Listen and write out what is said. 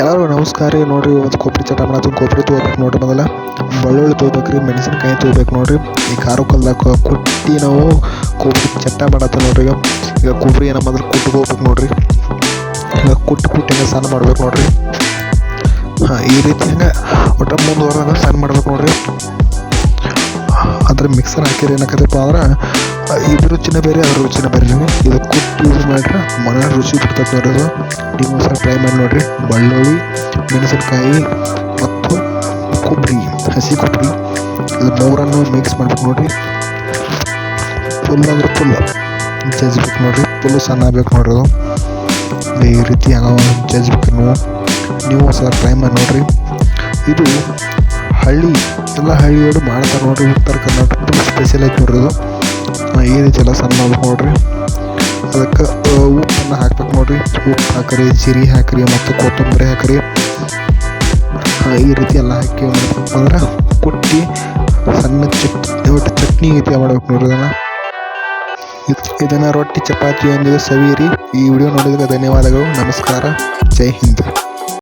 ಎಲ್ಲರೂ ನಮಸ್ಕಾರ ರೀ. ನೋಡ್ರಿ ಒಂದು ಕೊಬ್ಬರಿ ಚಟ ಮಾಡ್ತು ಕೊಬ್ಬರಿ ತೊಗೋಬೇಕು ನೋಡ್ರಿ ಮೊದಲ. ಬೆಳ್ಳುಳ್ಳಿ ತೊಗೋಬೇಕು ರೀ, ಮೆಣಸಿನ್ಕಾಯಿ ತೊಗೋಬೇಕು ನೋಡ್ರಿ. ಈ ಖಾರ ಕಲ್ದಾಗ ಕುಟ್ಟಿ ನಾವು ಕೊಬ್ಬರಿ ಚಟ ಮಾಡತ್ತ ನೋಡ್ರಿ ಈಗ. ಈಗ ಕೊಬ್ಬರಿ ಏನೋ ಮೊದಲು ಕುಟ್ಕೋಬೇಕು ನೋಡ್ರಿ. ಈಗ ಕುಟ್ಟು ಕುಟ್ಟಿ ಹಿಂಗೆ ಸಣ್ಣ ಮಾಡ್ಬೇಕು ನೋಡ್ರಿ. ಹಾಂ, ಈ ರೀತಿ ಹಿಂಗೆ ಒಟ್ಟ ಮುಂದುವರೆದ ಸಣ್ಣ ಮಾಡ್ಬೇಕು ನೋಡ್ರಿ. ಅದ್ರ ಮಿಕ್ಸರ್ ಹಾಕಿರಿ ಏನಾಕತ್ತಪ್ಪ ಅಂದ್ರೆ ಇದ್ರ ರುಚಿನೇ ಬೇರೆ, ಅದ್ರ ರುಚಿನೇ ಬೇರೆ ಇದು ಕುಟ್ಟು ಯೂಸ್ ಮನ ರುಚಿ ಬಿಡ್ತದೆ ನೋಡೋದು ನೀವು ಒಂದ್ಸಲ ಟ್ರೈ ಮಾಡಿ ನೋಡಿರಿ. ಬೆಳ್ಳುಳ್ಳಿ, ಮೆಣಸಿನ್ಕಾಯಿ ಮತ್ತು ಕೊಬ್ಬರಿ, ಹಸಿ ಕೊಬ್ಬರಿ. ಇದು ಮೂರನ್ನು ಮಿಕ್ಸ್ ಮಾಡ್ಬೇಕು ನೋಡಿರಿ. ಫುಲ್ ಅಂದ್ರೆ ಫುಲ್ ಜಜ್ಬೇಕು ನೋಡಿರಿ. ಫುಲ್ಲು ಸಣ್ಣ ಆಗ್ಬೇಕು ನೋಡೋದು ಈ ರೀತಿ ಹಂಗ ಜಜ್ಬೇಕು ನೀವು. ನೀವು ಒಂದ್ಸಲ ಟ್ರೈ ಮಾಡಿ ನೋಡಿರಿ. ಇದು ಹಳ್ಳಿ, ಎಲ್ಲ ಹಳ್ಳಿಯೋಡು ಮಾಡ್ತಾರೆ ನೋಡಿರಿ. ಉತ್ತರ ಕರ್ನಾಟಕದ ಸ್ಪೆಷಲ್ ಆಗಿ ನೋಡ್ರಿ ಇದು ಈ ರೀತಿ ಎಲ್ಲ ಸಣ್ಣ ಮಾಡ್ಬೇಕು ನೋಡ್ರಿ. ಅದಕ್ಕೆ ಉಪ್ಪನ್ನು ಹಾಕ್ಬೇಕು ನೋಡಿರಿ. ಉಪ್ಪು ಹಾಕ್ರಿ ಜೀರಿಗೆ ಹಾಕ್ರಿ ಮತ್ತು ಕೊತ್ತಂಬರಿ ಹಾಕ್ರಿ. ಈ ರೀತಿ ಎಲ್ಲ ಹಾಕಿ ಅಂದ್ರೆ ಕುಟ್ಟಿ, ಸಣ್ಣ ಚಟ್ನಿ ಒಟ್ಟು ಚಟ್ನಿ ರೀತಿ ಮಾಡ್ಬೇಕು ನೋಡ್ರಿ ಇದನ್ನು. ಇದ್- ಇದನ್ನು ರೊಟ್ಟಿ, ಚಪಾತಿ ಚಪಾತಿಯೊಂದಿಗೆ ಸವಿಯಿರಿ. ಈ ವಿಡಿಯೋ ನೋಡಿದಾಗ ಧನ್ಯವಾದಗಳು. ನಮಸ್ಕಾರ. ಜೈ ಹಿಂದ್.